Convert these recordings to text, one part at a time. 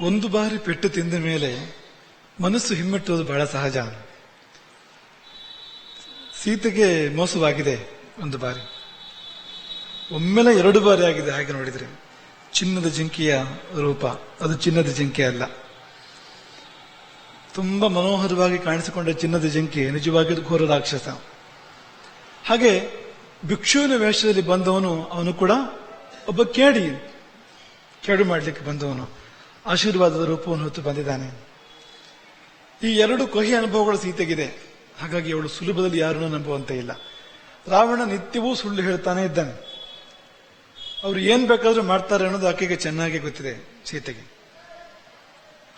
ಒಂದು ಬಾರಿ ಪೆಟ್ಟು ತಿಂದ ಮೇಲೆ ಮನಸ್ಸು ಹಿಮ್ಮೆಟ್ಟುವುದು ಬಹಳ ಸಹಜ. ಸೀತೆಗೆ ಮೋಸವಾಗಿದೆ ಒಂದು ಬಾರಿ. ಒಮ್ಮೆಲೆ ಎರಡು ಬಾರಿ ಆಗಿದೆ ಹಾಗೆ ನೋಡಿದ್ರೆ. ಚಿನ್ನದ ಜಿಂಕೆಯ ರೂಪ. ಅದು ಚಿನ್ನದ ಜಿಂಕೆ ಅಲ್ಲ. ತುಂಬಾ ಮನೋಹರವಾಗಿ ಕಾಣಿಸಿಕೊಂಡ ಚಿನ್ನದ ಜಿಂಕೆ ನಿಜವಾಗಿ ಘೋರ ರಾಕ್ಷಸ. ಹಾಗೆ ಭಿಕ್ಷುವಿನ ವೇಷದಲ್ಲಿ ಬಂದವನು ಅವನು ಕೂಡ ಒಬ್ಬ ಕೇಡಿ. ಕೇಡು ಮಾಡಲಿಕ್ಕೆ ಬಂದವನು. ಆಶೀರ್ವಾದದ ರೂಪವನ್ನು ಹೊತ್ತು ಬಂದಿದ್ದಾನೆ. ಈ ಎರಡು ಕಹಿ ಅನುಭವಗಳು ಸೀತೆಗಿದೆ. ಹಾಗಾಗಿ ಅವಳು ಸುಲಭದಲ್ಲಿ ಯಾರನ್ನೂ ನಂಬುವಂತೆ ಇಲ್ಲ. ರಾವಣ ನಿತ್ಯವೂ ಸುಳ್ಳು ಹೇಳ್ತಾನೆ ಇದ್ದಾನೆ. ಅವರು ಏನ್ ಬೇಕಾದ್ರೂ ಮಾಡ್ತಾರೆ ಅನ್ನೋದು ಆಕೆಗೆ ಚೆನ್ನಾಗಿ ಗೊತ್ತಿದೆ, ಸೀತೆಗೆ.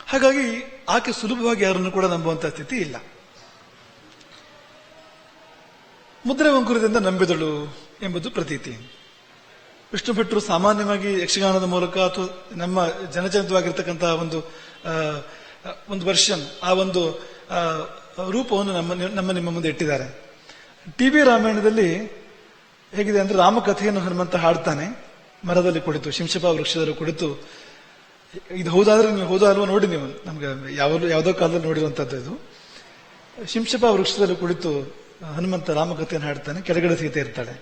ಹಾಗಾಗಿ ಆಕೆ ಸುಲಭವಾಗಿ ಯಾರನ್ನು ಕೂಡ ನಂಬುವಂತ ಸ್ಥಿತಿ ಇಲ್ಲ. ಮುದ್ರೆ ವಂಕುರದಿಂದ ನಂಬಿದಳು ಎಂಬುದು ಪ್ರತೀತಿ. ವಿಷ್ಣು ಭಟ್ರು ಸಾಮಾನ್ಯವಾಗಿ ಯಕ್ಷಗಾನದ ಮೂಲಕ ಅಥವಾ ನಮ್ಮ ಜನಜನಿತವಾಗಿರ್ತಕ್ಕಂತಹ ಒಂದು ಒಂದು ವರ್ಷನ್, ಆ ಒಂದು ರೂಪವನ್ನು ನಮ್ಮ ನಮ್ಮ ನಿಮ್ಮ ಮುಂದೆ ಇಟ್ಟಿದ್ದಾರೆ. ಟಿ ವಿ ರಾಮಾಯಣದಲ್ಲಿ ಹೇಗಿದೆ ಅಂದ್ರೆ ರಾಮಕಥೆಯನ್ನು ಹನುಮಂತ ಹಾಡ್ತಾನೆ, ಮರದಲ್ಲಿ ಕುಳಿತು, ಶಿಂಶಪ ವೃಕ್ಷದಲ್ಲಿ ಕುಳಿತು. ಇದು ಹೌದಾದ್ರೆ ನೀವು ಹೌದಾ ಅಲ್ವಾ ನೋಡಿ ನೀವು, ನಮ್ಗೆ ಯಾವ, ಯಾವುದೋ ಕಾಲದಲ್ಲಿ ನೋಡಿರುವಂತದ್ದು ಇದು. ಶಿಂಶಪ ವೃಕ್ಷದಲ್ಲಿ ಕುಳಿತು, ಹನುಮಂತ ರಾಮಕಥೆಯನ್ನು ಹಾಡ್ತಾನೆ, ಕೆಳಗಡೆ ಸೀತೆ ಇರ್ತಾಳೆ.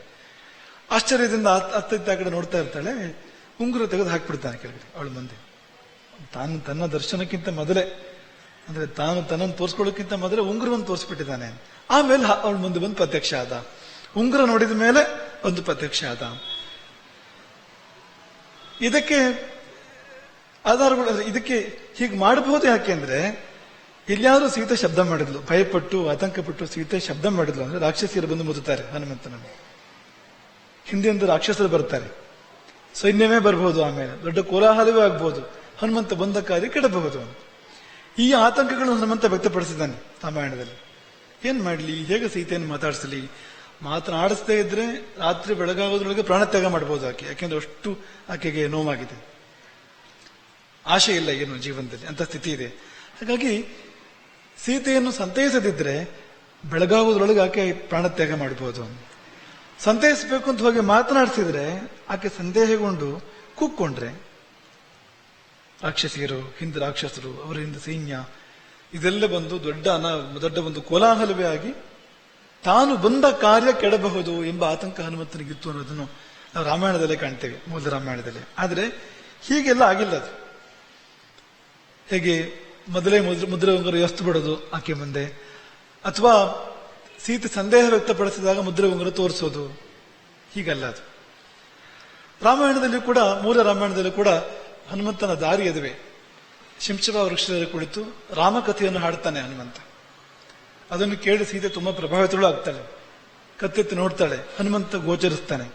ಆಶ್ಚರ್ಯದಿಂದ ಅತ್- ಅತ್ತಿತ್ತ ಕಡೆ ನೋಡ್ತಾ ಇರ್ತಾಳೆ. ಉಂಗುರ ತೆಗೆದು ಹಾಕ್ಬಿಡ್ತಾನೆ ಕೆಳಗಡೆ, ಅವಳು ಮಂದಿ. ತಾನು ತನ್ನ ದರ್ಶನಕ್ಕಿಂತ ಮೊದಲೇ, ಅಂದ್ರೆ ತಾನು ತನ್ನನ್ನು ತೋರಿಸ್ಕೊಳ್ಳೋಕ್ಕಿಂತ ಮೊದಲೇ ಉಂಗುರವನ್ನು ತೋರಿಸ್ಬಿಟ್ಟಿದ್ದಾನೆ. ಆಮೇಲೆ ಅವಳು ಮುಂದೆ ಬಂದು ಪ್ರತ್ಯಕ್ಷ ಆದ. ಉಂಗುರ ನೋಡಿದ ಮೇಲೆ ಒಂದು ಪ್ರತ್ಯಕ್ಷ ಆದ. ಇದಕ್ಕೆ ಆಧಾರಗಳು ಇದಕ್ಕೆ ಹೀಗೆ ಮಾಡಬಹುದು ಯಾಕೆಂದ್ರೆ ಎಲ್ಲಿಯಾದ್ರೂ ಸೀತೆ ಶಬ್ದ ಮಾಡಿದ್ಲು, ಭಯಪಟ್ಟು, ಆತಂಕಪಟ್ಟು ಸೀತೆ ಶಬ್ದ ಮಾಡಿದ್ಲು, ಅಂದ್ರೆ ರಾಕ್ಷಸಿಯರು ಬಂದು ಮುದುತ್ತಾರೆ ಹನುಮಂತನನ್ನು. ಹಿಂದೆಂದು ರಾಕ್ಷಸರು ಬರ್ತಾರೆ. ಸೈನ್ಯವೇ ಬರಬಹುದು ಆಮೇಲೆ. ದೊಡ್ಡ ಕೋಲಾಹಲವೇ ಆಗ್ಬಹುದು ಹನುಮಂತ ಬಂದ ಕಾರ್ಯ ಕೆಡಬಹುದು ಈ ಆತಂಕಗಳನ್ನು ಹನುಮಂತ ವ್ಯಕ್ತಪಡಿಸಿದ್ದಾನೆ ರಾಮಾಯಣದಲ್ಲಿ. ಏನ್ ಮಾಡ್ಲಿ? ಹೇಗೆ ಸೀತೆಯನ್ನು ಮಾತಾಡಿಸಲಿ? ಮಾತನಾಡಿಸದೇ ಇದ್ರೆ ರಾತ್ರಿ ಬೆಳಗಾಗೋದ್ರೊಳಗೆ ಪ್ರಾಣತ್ಯಾಗ ಮಾಡಬಹುದು ಆಕೆ. ಯಾಕೆಂದ್ರೆ ಅಷ್ಟು ಆಕೆಗೆ ನೋವಾಗಿದೆ. ಆಶೆ ಇಲ್ಲ ಏನು ಜೀವನದಲ್ಲಿ. ಅಂತ ಸ್ಥಿತಿ ಇದೆ. ಹಾಗಾಗಿ ಸೀತೆಯನ್ನು ಸಂತೈಸದಿದ್ರೆ ಬೆಳಗಾಗೋದ್ರೊಳಗೆ ಆಕೆ ಪ್ರಾಣತ್ಯಾಗ ಮಾಡಬಹುದು ಸಂತೈಸಬೇಕು ಅಂತ ಹೋಗಿ ಮಾತನಾಡಿಸಿದ್ರೆ ಆಕೆ ಸಂದೇಹಗೊಂಡು ಕೂಕ್ಕೊಂಡ್ರೆ ರಾಕ್ಷಸಿಯರು, ಹಿಂದೆ ರಾಕ್ಷಸರು, ಅವರ ಹಿಂದೆ ಸೈನ್ಯ, ಇದೆಲ್ಲ ಬಂದು ದೊಡ್ಡ ಅನ, ದೊಡ್ಡ ಒಂದು ಕೋಲಾಹಲವೇ ಆಗಿ ತಾನು ಬಂದ ಕಾರ್ಯ ಕೆಡಬಹುದು ಎಂಬ ಆತಂಕ ಹನುಮಂತನಿಗಿತ್ತು ಅನ್ನೋದನ್ನು ನಾವು ರಾಮಾಯಣದಲ್ಲೇ ಕಾಣ್ತೇವೆ ಮೂಲ ರಾಮಾಯಣದಲ್ಲಿ. ಆದರೆ ಹೀಗೆಲ್ಲ ಆಗಿಲ್ಲ ಅದು. ಹೇಗೆ ಮೊದಲೇ ಮುದ್ರ ಮುದ್ರೆ ಎಸ್ತು ಬಿಡೋದು ಆಕೆ ಮುಂದೆ. ಅಥವಾ ಸೀತೆ ಸಂದೇಹ ವ್ಯಕ್ತಪಡಿಸಿದಾಗ ಮುದ್ರೆ ಉಂಗುರ ತೋರಿಸೋದು. ಹೀಗಲ್ಲ ಅದು. ರಾಮಾಯಣದಲ್ಲಿ ಕೂಡ, ಮೂಲ ರಾಮಾಯಣದಲ್ಲಿ ಕೂಡ ಹನುಮಂತನ ದಾರಿ ಎದುವೆ. ಶಿಂಶವ ವೃಕ್ಷದಲ್ಲಿ ಕುಳಿತು ರಾಮಕಥೆಯನ್ನು ಹಾಡ್ತಾನೆ ಹನುಮಂತ. ಅದನ್ನು ಕೇಳಿ ಸೀತೆ ತುಂಬಾ ಪ್ರಭಾವಿತಳು ಆಗ್ತಾಳೆ. ಕತ್ತೆತ್ತಿ ನೋಡ್ತಾಳೆ, ಹನುಮಂತ ಗೋಚರಿಸ್ತಾನೆ.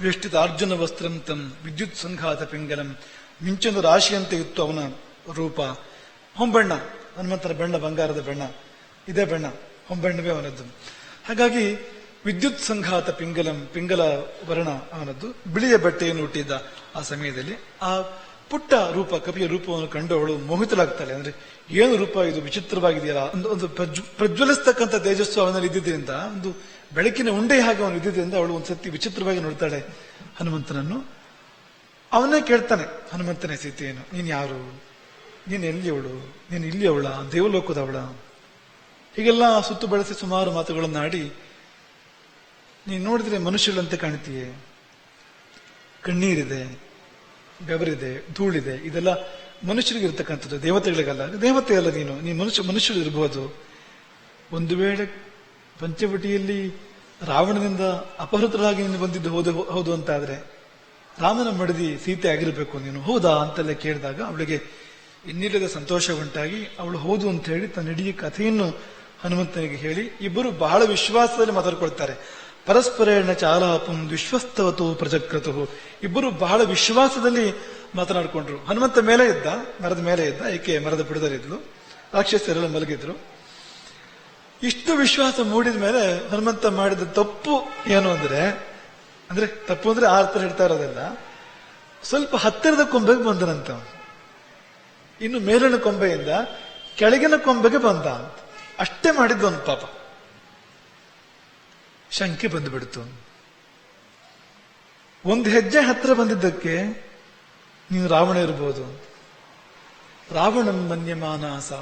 ವೇಷ್ಟಿತ ಅರ್ಜುನ ವಸ್ತ್ರಂ ತಂ ವಿದ್ಯುತ್ ಸಂಘಾತ ಪಿಂಗಲಂ, ಮಿಂಚೊಂದು ರಾಶಿಯಂತೆ ಇತ್ತು ಅವನ ರೂಪ. ಹೊಂಬಣ್ಣ, ಹನುಮಂತನ ಬೆಣ್ಣ ಬಂಗಾರದ ಬೆಣ್ಣ. ಇದೇ ಬಣ್ಣ. ಹೊಂಬಣ್ಣವೇ ಅವನದ್ದು. ಹಾಗಾಗಿ ವಿದ್ಯುತ್ ಸಂಘಾತ ಪಿಂಗಲಂ ಪಿಂಗಲ ವರ್ಣ ಅವನದ್ದು. ಬಿಳಿಯ ಬಟ್ಟೆಯನ್ನು ಹುಟ್ಟಿದ್ದ ಆ ಸಮಯದಲ್ಲಿ ಆ ಪುಟ್ಟ ರೂಪ, ಕವಿಯ ರೂಪವನ್ನು ಕಂಡು ಅವಳು ಮೋಹಿತಲಾಗ್ತಾಳೆ ಅಂದ್ರೆ ಏನು ರೂಪ, ಇದು ವಿಚಿತ್ರವಾಗಿದೆಯಲ್ಲ? ಒಂದು ಒಂದು ಪ್ರಜ್ವ- ಪ್ರಜ್ವಲಿಸ್ತಕ್ಕಂಥ ತೇಜಸ್ಸು ಅವನಲ್ಲಿ ಇದ್ದಿದ್ದರಿಂದ, ಒಂದು ಬೆಳಕಿನ ಉಂಡೆ ಹಾಗೆ ಅವನು ಇದ್ದಿದ್ದರಿಂದ ಅವಳು ಒಂದ್ಸತಿ ವಿಚಿತ್ರವಾಗಿ ನೋಡ್ತಾಳೆ ಹನುಮಂತನನ್ನು. ಅವನೇ ಕೇಳ್ತಾನೆ, ಹನುಮಂತನೇ, ಸೀತೆಯನ್ನು, ನೀನು ಯಾರು? ನೀನು ಎಲ್ಲಿ ಅವಳು ನೀನು ಇಲ್ಲಿ ಅವಳ ದೇವಲೋಕದವಳ? ಹೀಗೆಲ್ಲ ಸುತ್ತು ಬಳಸಿ ಸುಮಾರು ಮಾತುಗಳನ್ನಾಡಿ ನೀನು ನೋಡಿದ್ರೆ ಮನುಷ್ಯರಂತೆ ಕಾಣ್ತೀಯೇ. ಕಣ್ಣೀರಿದೆ, ಬೆವರಿದೆ, ಧೂಳಿದೆ, ಇದೆಲ್ಲ ಮನುಷ್ಯರಿಗೆ ಇರ್ತಕ್ಕಂಥದ್ದು ದೇವತೆಗಳಿಗಲ್ಲ ದೇವತೆ ಅಲ್ಲ ನೀನು. ನೀನು ಮನುಷ್ಯ ಮನುಷ್ಯರು ಇರಬಹುದು ಒಂದು ವೇಳೆ ಪಂಚವಟಿಯಲ್ಲಿ ರಾವಣನಿಂದ ಅಪಹೃತರಾಗಿ ನೀನು ಬಂದಿದ್ದು ಹೌದು ಹೌದು ಅಂತಾದ್ರೆ, ರಾಮನ ಮಡದಿ ಸೀತೆ ಆಗಿರಬೇಕು ನೀನು. ಹೌದಾ ಅಂತೆಲ್ಲ ಕೇಳಿದಾಗ ಅವಳಿಗೆ ಇನ್ನಿಲ್ಲದ ಸಂತೋಷ ಉಂಟಾಗಿ, ಅವಳು ಹೌದು ಅಂತ ಹೇಳಿ ತನ್ನ ಇಡೀ ಕಥೆಯನ್ನು ಹನುಮಂತನಿಗೆ ಹೇಳಿ, ಇಬ್ಬರು ಬಹಳ ವಿಶ್ವಾಸದಲ್ಲಿ ಮಾತಾಡ್ಕೊಳ್ತಾರೆ. ಪರಸ್ಪರೇಣ ಚಾಲಾಪಂ ವಿಶ್ವಸ್ತವತು ಪ್ರಜಕೃತು ಇಬ್ಬರು ಬಹಳ ವಿಶ್ವಾಸದಲ್ಲಿ ಮಾತನಾಡಿಕೊಂಡ್ರು. ಹನುಮಂತ ಮೇಲೆ ಇದ್ದ, ಮರದ ಮೇಲೆ ಇದ್ದ, ಏಕೆ ಮರದ ಬಿಡದಲ್ಲಿದ್ಲು ರಾಕ್ಷಸರೆಲ್ಲ ಮಲಗಿದ್ರು. ಇಷ್ಟು ವಿಶ್ವಾಸ ಮೂಡಿದ ಮೇಲೆ ಹನುಮಂತ ಮಾಡಿದ ತಪ್ಪು ಏನು ಅಂದ್ರೆ ಅಂದ್ರೆ ತಪ್ಪು ಅಂದ್ರೆ ಆ ಅರ್ಥ ಹೇಳ್ತಾ ಇರೋದಲ್ಲ. ಸ್ವಲ್ಪ ಹತ್ತಿರದ ಕೊಂಬೆಗೆ ಬಂದನಂತ. ಇನ್ನು ಮೇಲಿನ ಕೊಂಬೆಯಿಂದ ಕೆಳಗಿನ ಕೊಂಬೆಗೆ ಬಂದ ಅಂತ. ಅಷ್ಟೇ ಮಾಡಿದ್ದವನು ಪಾಪ. ಶಂಕೆ ಬಂದುಬಿಡ್ತು. ಒಂದು ಹೆಜ್ಜೆ ಹತ್ರ ಬಂದಿದ್ದಕ್ಕೆ ನೀವು ರಾವಣ ಇರಬಹುದು ರಾವಣಂ ಮನ್ಯಮಾನಾಸ.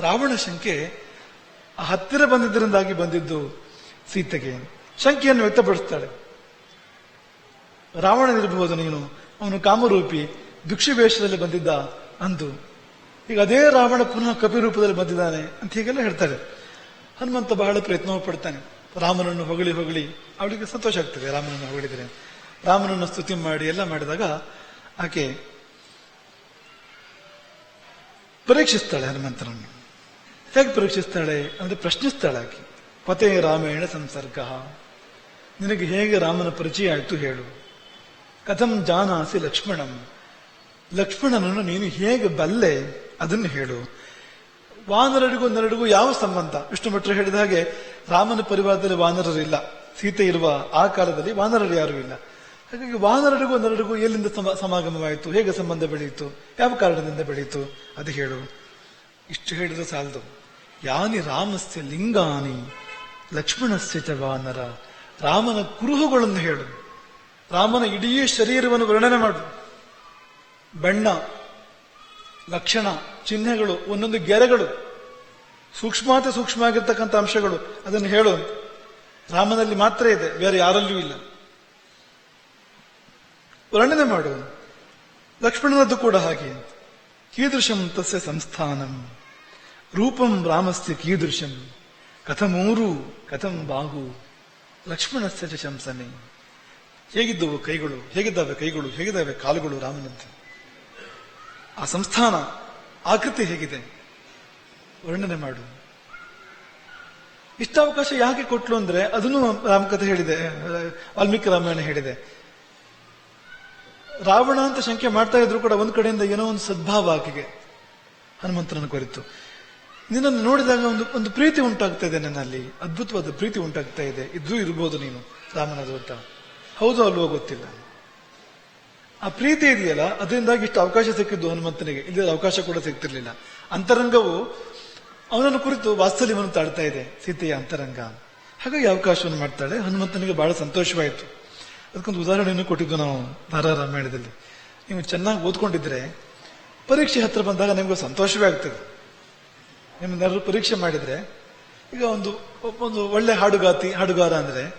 ರಾವಣ ಶಂಕೆ ಆ ಹತ್ತಿರ ಬಂದಿದ್ದರಿಂದಾಗಿ ಬಂದಿದ್ದು ಸೀತೆಗೆ. ಶಂಕೆಯನ್ನು ವ್ಯಕ್ತಪಡಿಸ್ತಾಳೆ. ರಾವಣನಿರಬಹುದು ನೀನು. ಅವನು ಕಾಮರೂಪಿ ಭಿಕ್ಷು ವೇಷದಲ್ಲಿ ಬಂದಿದ್ದ ಅಂದು. ಈಗ ಅದೇ ರಾವಣ ಪುನಃ ಕಪಿ ರೂಪದಲ್ಲಿ ಬಂದಿದ್ದಾನೆ ಅಂತ ಹೀಗೆಲ್ಲ ಹೇಳ್ತಾರೆ. ಹನುಮಂತ ಬಹಳ ಪ್ರಯತ್ನ ಪಡ್ತಾನೆ. ರಾಮನನ್ನು ಹೊಗಳಿ ಹೊಗಳಿ, ಅವಳಿಗೆ ಸಂತೋಷ ಆಗ್ತದೆ ರಾಮನನ್ನು ಹೊಗಳಿದ್ರೆ. ರಾಮನನ್ನು ಸ್ತುತಿ ಮಾಡಿ ಎಲ್ಲ ಮಾಡಿದಾಗ ಆಕೆ ಪರೀಕ್ಷಿಸ್ತಾಳೆ ಹನುಮಂತನನ್ನು. ಹೇಗೆ ಪರೀಕ್ಷಿಸ್ತಾಳೆ ಅಂದ್ರೆ ಪ್ರಶ್ನಿಸ್ತಾಳೆ ಆಕೆ. ಪತೆ ರಾಮೇಣ ಸಂಸರ್ಗ. ನಿನಗೆ ಹೇಗೆ ರಾಮನ ಪರಿಚಯ ಆಯ್ತು ಹೇಳು. ಕಥಂ ಜಾನಾಸಿ ಲಕ್ಷ್ಮಣಂ. ಲಕ್ಷ್ಮಣನನ್ನು ನೀನು ಹೇಗೆ ಬಲ್ಲೆ? ಅದನ್ನು ಹೇಳು. ವಾನರರಿಗೂ ನರಡಿಗೂ ಯಾವ ಸಂಬಂಧ? ವಿಷ್ಣು ಭಟ್ರು ಹೇಳಿದ ಹಾಗೆ ರಾಮನ ಪರಿವಾರದಲ್ಲಿ ವಾನರರಿಲ್ಲ. ಸೀತೆ ಇರುವ ಆ ಕಾಲದಲ್ಲಿ ವಾನರರು ಯಾರೂ ಇಲ್ಲ. ಹಾಗಾಗಿ ವಾನರರಿಗೂ ನರಡಿಗೂ ಎಲ್ಲಿಂದ ಸಮ, ಸಮಾಗಮವಾಯಿತು? ಹೇಗೆ ಸಂಬಂಧ ಬೆಳೆಯಿತು? ಯಾವ ಕಾರಣದಿಂದ ಬೆಳೆಯಿತು? ಅದು ಹೇಳು. ಇಷ್ಟು ಹೇಳಿದ್ರೆ ಸಾಲದು. ಯಾನಿ ರಾಮಸ್ಯ ಲಿಂಗಾನಿ, ಲಕ್ಷ್ಮಣಸ್ಯ ಚ ವಾನರ. ರಾಮನ ಕುರುಹುಗಳನ್ನು ಹೇಳು. ರಾಮನ ಇಡೀ ಶರೀರವನ್ನು ವರ್ಣನೆ ಮಾಡು. ಬಣ್ಣ ಲಕ್ಷಣ, ಚಿಹ್ನೆಗಳು, ಒಂದೊಂದು ಗೆರೆಗಳು, ಸೂಕ್ಷ್ಮಾತಿ ಸೂಕ್ಷ್ಮ ಆಗಿರ್ತಕ್ಕಂಥ ಅಂಶಗಳು. ಅದನ್ನು ಹೇಳು. ರಾಮನಲ್ಲಿ ಮಾತ್ರ ಇದೆ, ಬೇರೆ ಯಾರಲ್ಲೂ ಇಲ್ಲ. ವರ್ಣನೆ ಮಾಡು. ಲಕ್ಷ್ಮಣನದ್ದು ಕೂಡ ಹಾಗೆ. ಕೀದೃಶಂ ತಸ್ಯ ಸಂಸ್ಥಾನಂ. ರೂಪಂ ರಾಮಸ್ಯ ಕೀದೃಶಂ. ಕಥಮೂರು ಕಥಂ ಬಾಹು. ಲಕ್ಷ್ಮಣಸ್ಯ ಶಂಸನೆ. ಹೇಗಿದ್ದವು ಕೈಗಳು? ಹೇಗಿದ್ದಾವೆ ಕೈಗಳು? ಹೇಗಿದ್ದಾವೆ ಕಾಲುಗಳು ರಾಮನಂತೆ ಆ ಸಂಸ್ಥಾನ ಆಕೃತಿ ಹೇಗಿದೆ? ವರ್ಣನೆ ಮಾಡು. ಇಷ್ಟ ಅವಕಾಶ ಯಾಕೆ ಕೊಟ್ಲು ಅಂದ್ರೆ, ಅದನ್ನು ರಾಮಕಥೆ ಹೇಳಿದೆ, ವಾಲ್ಮೀಕಿ ರಾಮಾಯಣ ಹೇಳಿದೆ. ರಾವಣ ಅಂತ ಶಂಕೆ ಮಾಡ್ತಾ ಇದ್ರು ಕೂಡ ಒಂದ್ ಕಡೆಯಿಂದ ಏನೋ ಒಂದು ಸದ್ಭಾವ ಆಕೆಗೆ, ಹನುಮಂತನನ್ನು ಕುರಿತು. ನಿನ್ನನ್ನು ನೋಡಿದಾಗ ಒಂದು ಒಂದು ಪ್ರೀತಿ ಉಂಟಾಗ್ತಾ ಇದೆ ನನ್ನಲ್ಲಿ, ಅದ್ಭುತವಾದ ಪ್ರೀತಿ ಉಂಟಾಗ್ತಾ ಇದೆ, ಇದ್ರೂ ಇರ್ಬೋದು ನೀನು ರಾಮನದು ಅಂತ. ಹೌದು ಅಲ್ವೋ ಗೊತ್ತಿಲ್ಲ. ಆ ಪ್ರೀತಿ ಇದೆಯಲ್ಲ, ಅದರಿಂದಾಗಿ ಇಷ್ಟು ಅವಕಾಶ ಸಿಕ್ಕಿದ್ದು ಹನುಮಂತನಿಗೆ. ಇಲ್ಲಿ ಅವಕಾಶ ಕೂಡ ಸಿಗ್ತಿರ್ಲಿಲ್ಲ. ಅಂತರಂಗವು ಅವನನ್ನು ಕುರಿತು ವಾತ್ಸಲ್ಯವನ್ನು ತಾಡ್ತಾ ಇದೆ, ಸೀತೆಯ ಅಂತರಂಗ. ಹಾಗಾಗಿ ಅವಕಾಶವನ್ನು ಮಾಡ್ತಾಳೆ. ಹನುಮಂತನಿಗೆ ಬಹಳ ಸಂತೋಷವಾಯಿತು. ಅದಕ್ಕೊಂದು ಉದಾಹರಣೆಯನ್ನು ಕೊಟ್ಟಿದ್ದು ನಾವು ಧಾರಾ ರಾಮಾಯಣದಲ್ಲಿ ನೀವು ಚೆನ್ನಾಗಿ ಓದ್ಕೊಂಡಿದ್ರೆ ಪರೀಕ್ಷೆ ಹತ್ರ ಬಂದಾಗ ನಿಮಗೆ ಸಂತೋಷವೇ ಆಗ್ತದೆ. ನಿಮ್ಮನ್ನೆಲ್ಲರೂ ಪರೀಕ್ಷೆ ಮಾಡಿದ್ರೆ, ಈಗ ಒಂದು ಒಂದು ಒಳ್ಳೆ ಹಾಡುಗಾತಿ, ಹಾಡುಗಾರ ಅಂದ್ರೆ,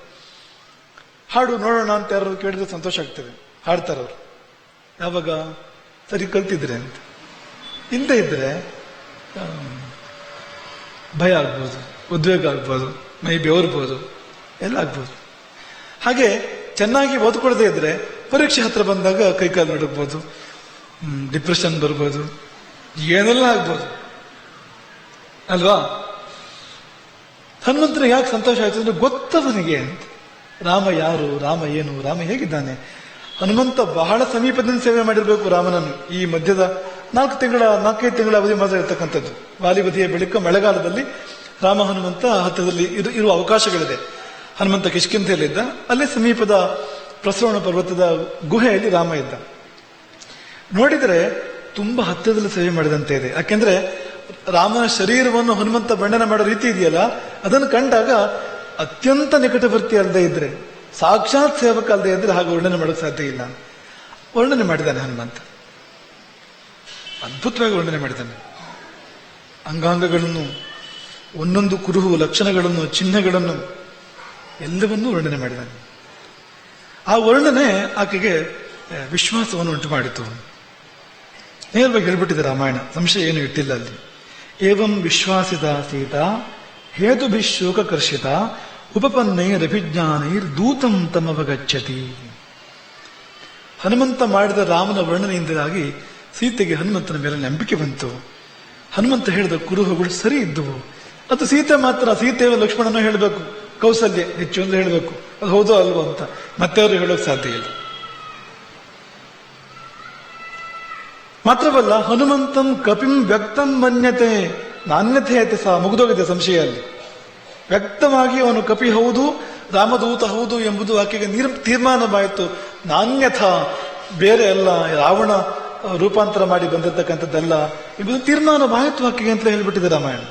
ಹಾಡು ನೋಡೋಣ ಅಂತ ಯಾರು ಕೇಳಿದ್ರೆ ಸಂತೋಷ ಆಗ್ತದೆ. ಹಾಡ್ತಾರವ್ರು. ಯಾವಾಗ ಸರಿ ಕಲ್ತಿದ್ರೆ ಅಂತ. ಹಿಂದೆ ಇದ್ರೆ ಭಯ ಆಗ್ಬೋದು, ಉದ್ವೇಗ ಆಗ್ಬೋದು, ಮೈ ಬೆವರ್ಬೋದು, ಎಲ್ಲ ಆಗ್ಬೋದು. ಹಾಗೆ ಚೆನ್ನಾಗಿ ಓದ್ಕೊಳ್ದೇ ಇದ್ರೆ ಪರೀಕ್ಷೆ ಹತ್ರ ಬಂದಾಗ ಕೈಕಾಲು ನಡಗ್ಬೋದು ಡಿಪ್ರೆಷನ್ ಬರ್ಬೋದು, ಏನೆಲ್ಲ ಆಗ್ಬೋದು. ಅಲ್ವಾ? ಹನುಮಂತನ ಯಾಕೆ ಸಂತೋಷ ಆಯ್ತು ಅಂದ್ರೆ ಗೊತ್ತವನಿಗೆ ಅಂತ. ರಾಮ ಯಾರು, ರಾಮ ಏನು, ರಾಮ ಹೇಗಿದ್ದಾನೆ? ಹನುಮಂತ ಬಹಳ ಸಮೀಪದಿಂದ ಸೇವೆ ಮಾಡಿರಬೇಕು ರಾಮನನ್ನು. ಈ ಮಧ್ಯದ ನಾಲ್ಕು ತಿಂಗಳ ನಾಲ್ಕೈದು ತಿಂಗಳ ಅವಧಿ ಮಾತ್ರ ಇರತಕ್ಕಂಥದ್ದು. ವಾಲಿಬದಿಯ ಬೆಳಕ ಮಳೆಗಾಲದಲ್ಲಿ ರಾಮ ಹನುಮಂತ ಹತ್ತಿರದಲ್ಲಿ ಇರು- ಇರುವ ಅವಕಾಶಗಳಿದೆ. ಹನುಮಂತ ಕಿಷ್ಕಿಂತೆಯಲ್ಲಿದ್ದ ಅಲ್ಲೇ ಸಮೀಪದ ಪ್ರಸರಣ ಪರ್ವತದ ಗುಹೆಯಲ್ಲಿ ರಾಮ ಇದ್ದ. ನೋಡಿದರೆ ತುಂಬಾ ಹತ್ತಿರದಲ್ಲಿ ಸೇವೆ ಮಾಡಿದಂತೆ ಇದೆ. ಯಾಕೆಂದ್ರೆ ರಾಮನ ಶರೀರವನ್ನು ಹನುಮಂತ ಬಣ್ಣನ ಮಾಡೋ ರೀತಿ ಇದೆಯಲ್ಲ, ಅದನ್ನು ಕಂಡಾಗ ಅತ್ಯಂತ ನಿಕಟವರ್ತಿ ಅಲ್ಲದೆ ಇದ್ರೆ ಸಾಕ್ಷಾತ್ ಸೇವಕ ಇದ್ರೆ ಹಾಗೆ ವರ್ಣನೆ ಮಾಡೋಕೆ ಸಾಧ್ಯ ಇಲ್ಲ. ವರ್ಣನೆ ಮಾಡಿದ್ದಾನೆ ಹನುಮಂತ. ಅದ್ಭುತವಾಗಿ ವರ್ಣನೆ ಮಾಡಿದ್ದಾನೆ ಅಂಗಾಂಗಗಳನ್ನು, ಒಂದೊಂದು ಕುರುಹು ಲಕ್ಷಣಗಳನ್ನು, ಚಿಹ್ನೆಗಳನ್ನು ಎಲ್ಲವನ್ನೂ ವರ್ಣನೆ ಮಾಡಿದ್ದಾನೆ ಆ ವರ್ಣನೆ ಆಕೆಗೆ ವಿಶ್ವಾಸವನ್ನು ಉಂಟು ಮಾಡಿತು. ನೇರವಾಗಿ ಹೇಳ್ಬಿಟ್ಟಿದೆ ರಾಮಾಯಣ. ಸಂಶಯ ಏನು ಇಟ್ಟಿಲ್ಲ ಅಲ್ಲಿ. ಏವಂ ವಿಶ್ವಾಸಿತ ಸೀತಾ ಹೇತುಭಿಶೋಕ ಕರ್ಷಿತ ಉಪಪನ್ನೈರಭಿಜ್ಞಾನೈರ್ ದೂತಂ ತಮವಗಚ್ಚತಿ ಹನುಮಂತ ಮಾಡಿದ ರಾಮನ ವರ್ಣನೆಯಿಂದಾಗಿ ಸೀತೆಗೆ ಹನುಮಂತನ ಮೇಲೆ ನಂಬಿಕೆ ಬಂತು. ಹನುಮಂತ ಹೇಳಿದ ಕುರುಹುಗಳು ಸರಿ ಇದ್ದುವು. ಅದು ಸೀತೆ ಮಾತ್ರ, ಸೀತೆಯ ಲಕ್ಷ್ಮಣನ ಹೇಳಬೇಕು, ಕೌಸಲ್ಯ ಹೆಚ್ಚು ಅಂದ್ರೆ ಹೇಳಬೇಕು. ಅದು ಹೌದೋ ಅಲ್ವೋ ಅಂತ ಮತ್ತೆ ಅವರು ಹೇಳೋಕೆ ಸಾಧ್ಯ ಇಲ್ಲ. ಮಾತ್ರವಲ್ಲ ಹನುಮಂತಂ ಕಪಿಂ ವ್ಯಕ್ತಂ ಮನ್ಯತೆ. ನಾನ್ಯತೆ ಐತೆ ಸಹ ಮುಗಿದೋಗಿದೆ ಸಂಶಯ ಅಲ್ಲಿ. ವ್ಯಕ್ತವಾಗಿ ಅವನು ಕಪಿ ಹೌದು, ರಾಮದೂತ ಹೌದು ಎಂಬುದು ಆಕೆಗೆ ನೀರ್ ತೀರ್ಮಾನವಾಯಿತು ನಾಣ್ಯಥ ಬೇರೆ ಅಲ್ಲ ರಾವಣ ರೂಪಾಂತರ ಮಾಡಿ ಬಂದಿರತಕ್ಕಂಥದ್ದಲ್ಲ ಎಂಬುದು ತೀರ್ಮಾನವಾಯಿತು ಆಕೆಗೆ ಅಂತ ಹೇಳಿಬಿಟ್ಟಿದೆ ರಾಮಾಯಣ.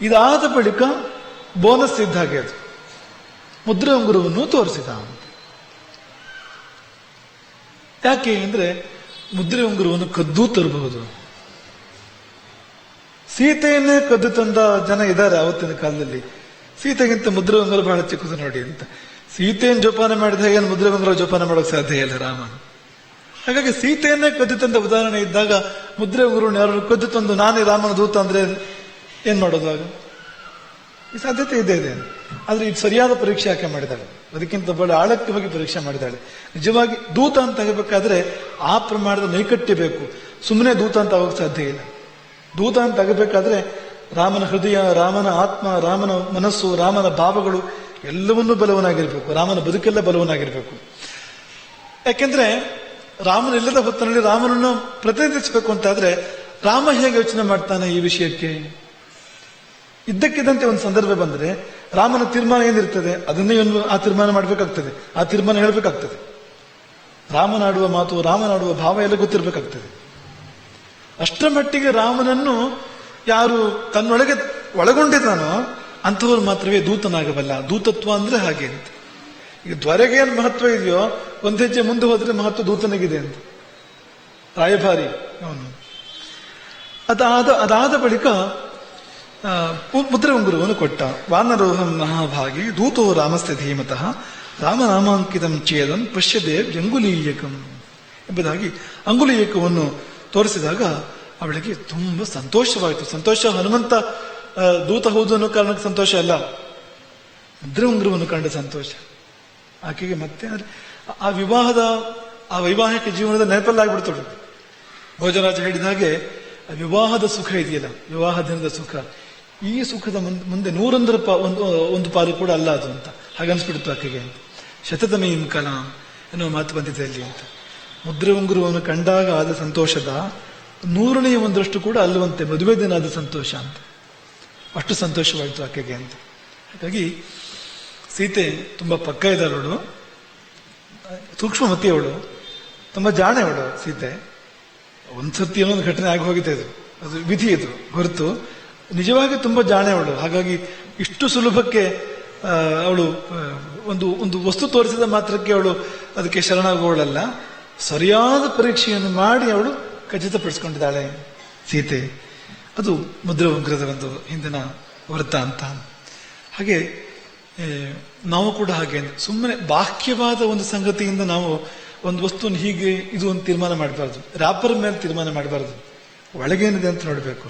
ಇದಾದ ಬಳಿಕ ಬೋನಸ್ ಇದ್ದ ಹಾಗೆ ಅದು ಮುದ್ರೆ ಉಂಗುರವನ್ನು ತೋರಿಸಿದ. ಯಾಕೆ ಅಂದ್ರೆ ಮುದ್ರೆ ಉಂಗುರವನ್ನು ಕದ್ದು ತರಬಹುದು ಸೀತೆಯನ್ನೇ ಕದ್ದು ತಂದ ಜನ ಇದ್ದಾರೆ ಅವತ್ತಿನ ಕಾಲದಲ್ಲಿ. ಸೀತೆಗಿಂತ ಮುದ್ರ ಉಂಗುರ ಬಹಳ ಚಿಕ್ಕದು ನೋಡಿ ಅಂತ. ಸೀತೆಯನ್ನು ಜೋಪಾನ ಮಾಡಿದ ಹಾಗೆ? ಮುದ್ರೆ ಉಂಗುರ ಜೋಪಾನ ಮಾಡೋಕೆ ಸಾಧ್ಯ ಇಲ್ಲ ರಾಮ ಹಾಗಾಗಿ ಸೀತೆಯನ್ನೇ ಕದ್ದು ತಂದ ಉದಾಹರಣೆ ಇದ್ದಾಗ ಮುದ್ರೆ ಉಂಗುರವನ್ನು ಯಾರು ಕದ್ದು ತಂದು ನಾನೇ ರಾಮನ ದೂತ ಅಂದ್ರೆ ಏನ್ ಮಾಡೋದು ಆಗ? ಈ ಸಾಧ್ಯತೆ ಇದೆ ಇದೆ. ಆದ್ರೆ ಇದು ಸರಿಯಾದ ಪರೀಕ್ಷೆ ಯಾಕೆ ಮಾಡಿದಾಳೆ? ಅದಕ್ಕಿಂತ ಬಹಳ ಆಳಕ್ಕೆ ಹೋಗಿ ಪರೀಕ್ಷೆ ಮಾಡಿದಾಳೆ. ನಿಜವಾಗಿ ದೂತ ಅಂತ ಹೇಳಬೇಕಾದ್ರೆ ಆ ಪ್ರಮಾಣದ ನೈಕಟ್ಯ ಬೇಕು. ಸುಮ್ಮನೆ ದೂತ ಅಂತ ಆಗೋಕೆ ಸಾಧ್ಯ ಇಲ್ಲ. ದೂತ ಅಂತ ಆಗಬೇಕಾದ್ರೆ ರಾಮನ ಹೃದಯ, ರಾಮನ ಆತ್ಮ, ರಾಮನ ಮನಸ್ಸು, ರಾಮನ ಭಾವಗಳು ಎಲ್ಲವನ್ನೂ ಬಲವನಾಗಿರ್ಬೇಕು. ರಾಮನ ಬದುಕೆಲ್ಲ ಬಲವನಾಗಿರ್ಬೇಕು. ಯಾಕೆಂದ್ರೆ ರಾಮನಿಲ್ಲದ ಹೊತ್ತಿನಲ್ಲಿ ರಾಮನನ್ನು ಪ್ರತಿನಿಧಿಸಬೇಕು ಅಂತಾದ್ರೆ ರಾಮ ಹೇಗೆ ಯೋಚನೆ ಮಾಡ್ತಾನೆ ಈ ವಿಷಯಕ್ಕೆ? ಇದ್ದಕ್ಕಿದ್ದಂತೆ ಒಂದು ಸಂದರ್ಭ ಬಂದರೆ ರಾಮನ ತೀರ್ಮಾನ ಏನಿರ್ತದೆ? ಅದನ್ನೇ ಒಂದು ಆ ತೀರ್ಮಾನ ಮಾಡಬೇಕಾಗ್ತದೆ. ಆ ತೀರ್ಮಾನ ಹೇಳಬೇಕಾಗ್ತದೆ. ರಾಮನಾಡುವ ಮಾತು, ರಾಮನಾಡುವ ಭಾವ ಎಲ್ಲ ಗೊತ್ತಿರಬೇಕಾಗ್ತದೆ. ಅಷ್ಟರ ಮಟ್ಟಿಗೆ ರಾಮನನ್ನು ಯಾರು ತನ್ನೊಳಗೆ ಒಳಗೊಂಡಿದ್ದಾನೋ ಅಂಥವ್ರು ಮಾತ್ರವೇ ದೂತನಾಗಬಲ್ಲ. ದೂತತ್ವ ಅಂದ್ರೆ ಹಾಗೆ ಅಂತ. ಈಗ ದ್ವರೆಗೆ ಏನು ಮಹತ್ವ ಇದೆಯೋ, ಒಂದ್ ಹೆಜ್ಜೆ ಮುಂದೆ ಹೋದ್ರೆ ಮಹತ್ವ ದೂತನಿಗಿದೆ ಅಂತ. ರಾಯಭಾರಿ ಅವನು. ಅದಾದ ಅದಾದ ಬಳಿಕ ಮುದ್ರೆ ಉಂಗುರವನ್ನು ಕೊಟ್ಟ. ವಾನರೋಹಂ ಮಹಾಭಾಗಿ ದೂತೋ ರಾಮಸ್ಥೆ ಧೀಮತಃ. ರಾಮನಾಮಾಂಕಿತಂ ಚೇದನ್ ಪಶ್ಯದೇವ್ ಅಂಗುಲೀಯಕಂ ಎಂಬುದಾಗಿ ಅಂಗುಲೀಯಕವನ್ನು ತೋರಿಸಿದಾಗ ಅವಳಿಗೆ ತುಂಬ ಸಂತೋಷವಾಯಿತು. ಸಂತೋಷ ಹನುಮಂತ ದೂತ ಹೌದು ಅನ್ನೋ ಕಾರಣಕ್ಕೆ ಸಂತೋಷ ಅಲ್ಲ. ಮುದ್ರೆ ಕಂಡ ಸಂತೋಷ. ಆಕೆಗೆ ಮತ್ತೆ ಅಂದ್ರೆ ಆ- ವಿವಾಹದ, ಆ ವೈವಾಹಿಕ ಜೀವನದ ನೆನಪಲ್ಲಾಗ್ಬಿಡ್ತಾಳು ಭೋಜರಾಜ ಹೇಳಿದ ಹಾಗೆ ವಿವಾಹದ ಸುಖ ಇದೆಯಲ್ಲ, ವಿವಾಹ ದಿನದ ಸುಖ. ಈ ಸುಖದ ಮುಂದೆ ನೂರೊಂದರ ಒಂದು ಒಂದು ಪಾಲು ಕೂಡ ಅಲ್ಲ ಅದು ಅಂತ. ಹಾಗನ್ಸ್ಬಿಡ್ತು ಆಕೆಗೆ ಅಂತ. ಶತತಮೀಂ ಕಲಾಂ ಎನ್ನುವ ಮಾತು ಬಂದಿದೆ ಅಲ್ಲಿ ಅಂತ. ಮುದ್ರೆ ಉಂಗುರವನ್ನು ಕಂಡಾಗ ಆದ ಸಂತೋಷದ, ನೂರನೇ ಒಂದರಷ್ಟು ಕೂಡ ಅಲ್ಲವಂತೆ, ಮದುವೆ ದಿನ ಆದ ಸಂತೋಷ ಅಂತ. ಅಷ್ಟು ಸಂತೋಷವಾಯಿತು ಆಕೆಗೆ ಅಂತ. ಹಾಗಾಗಿ, ಸೀತೆ ತುಂಬ ಪಕ್ಕ ಇದ್ದಾಳವಳು ಸೂಕ್ಷ್ಮಮತಿಯವಳು ತುಂಬಾ ಜಾಣೆ ಅವಳು ಸೀತೆ. ಒಂದ್ಸತಿ ಏನೋ ಒಂದು ಘಟನೆ ಆಗಿ ಹೋಗಿದೆ ಇದು ಅದು ವಿಧಿ ಇದು, ಹೊರತು. ನಿಜವಾಗಿ ತುಂಬ ಜಾಣೆ ಅವಳು. ಹಾಗಾಗಿ, ಇಷ್ಟು ಸುಲಭಕ್ಕೆ ಅವಳು ಒಂದು ಒಂದು ವಸ್ತು ತೋರಿಸಿದ ಮಾತ್ರಕ್ಕೆ ಅವಳು ಅದಕ್ಕೆ ಶರಣಾಗುವಳಲ್ಲ ಸರಿಯಾದ ಪರೀಕ್ಷೆಯನ್ನು ಮಾಡಿ ಅವಳು ಖಚಿತಪಡಿಸಿಕೊಂಡಿದ್ದಾಳೆ. ಸೀತೆ, ಅದು ಮುದ್ರ ಉಗ್ರದ ಒಂದು ಹಿಂದಿನ ವೃತ್ತ ಅಂತ. ಹಾಗೆ ನಾವು ಕೂಡ ಹಾಗೆ. ಸುಮ್ಮನೆ ಬಾಹ್ಯವಾದ ಒಂದು ಸಂಗತಿಯಿಂದ ನಾವು ಒಂದು ವಸ್ತುವನ್ನು ಹೀಗೆ ಇದು ಒಂದು ತೀರ್ಮಾನ ಮಾಡಬಾರ್ದು. ರಾಪರ್ ಮೇಲೆ ತೀರ್ಮಾನ ಮಾಡಬಾರ್ದು. ಒಳಗೇನಿದೆ ಅಂತ ನೋಡಬೇಕು.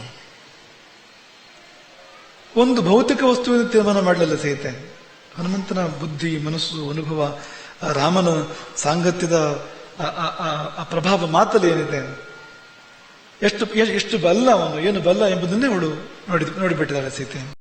ಒಂದು ಭೌತಿಕ ವಸ್ತುವಿನ ತೀರ್ಮಾನ ಮಾಡಲಿಲ್ಲ ಸೀತೆ? ಹನುಮಂತನ ಬುದ್ಧಿ, ಮನಸ್ಸು, ಅನುಭವ, ರಾಮನ ಸಾಂಗತ್ಯದ ಆ ಪ್ರಭಾವ ಮಾತಲ್ಲಿ ಏನಿದೆ? ಎಷ್ಟು ಎಷ್ಟು ಬಲ್ಲ ಅವನು, ಏನು ಬಲ್ಲ ಎಂಬುದನ್ನೇ ಅವಳು ನೋಡಿ, ನೋಡಿಬಿಟ್ಟಿದ್ದಾಳೆ ಸೀತೆ.